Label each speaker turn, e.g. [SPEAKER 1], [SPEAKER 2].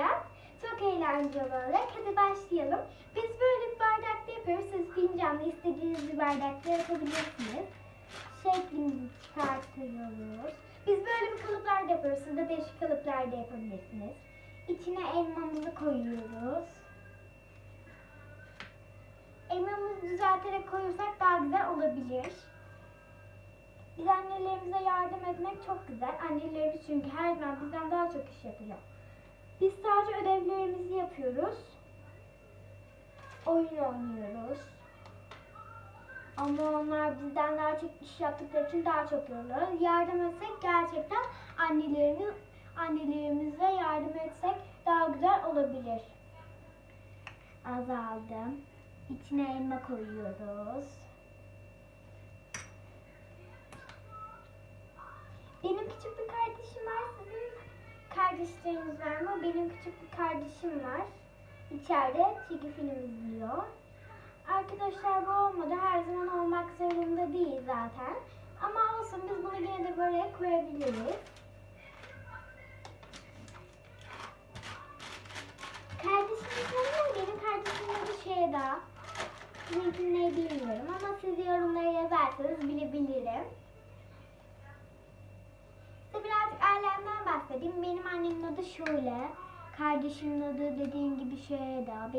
[SPEAKER 1] yapacağız. Çok eğlenceli olacak. Hadi başlayalım. Biz böyle bir bardakta yapıyoruz. Siz fincanla istediğiniz bir bardakta yapabilirsiniz. Şeklimizi çıkartıyoruz. Biz böyle bir kalıplarda yapıyoruz. Siz de değişik kalıplarda yapabilirsiniz. İçine elmamızı koyuyoruz. Elmamızı düzelterek koyursak daha güzel olabilir. Biz annelerimize yardım etmek çok güzel. Annelerimiz çünkü her zaman bizden daha çok iş yapıyor. Biz sadece ödevlerimizi yapıyoruz. Oyun oynuyoruz. Ama onlar bizden daha çok iş yaptıkları için daha çok yoruluyor. Yardım etsek gerçekten annelerimiz annelerimize yardım etsek daha güzel olabilir. Azaldım. İçine elma koyuyoruz. Benim küçük bir kardeşim var. Sizin kardeşleriniz var mı? Benim küçük bir kardeşim var. İçeride çizgi film izliyor. Arkadaşlar bu olmadı. Her zaman olmak zorunda değil zaten. Ama olsun biz bunu yine de böyle koyabiliriz. Kardeşim tanıyor. Benim kardeşimin adı Şeyda. Sizinkinin ne bilmiyorum ama siz yorumlara yazarsanız bilebilirim. Bahsedeyim. Benim annemin adı Şule. Kardeşimin adı dediğim gibi Şeyda. Benim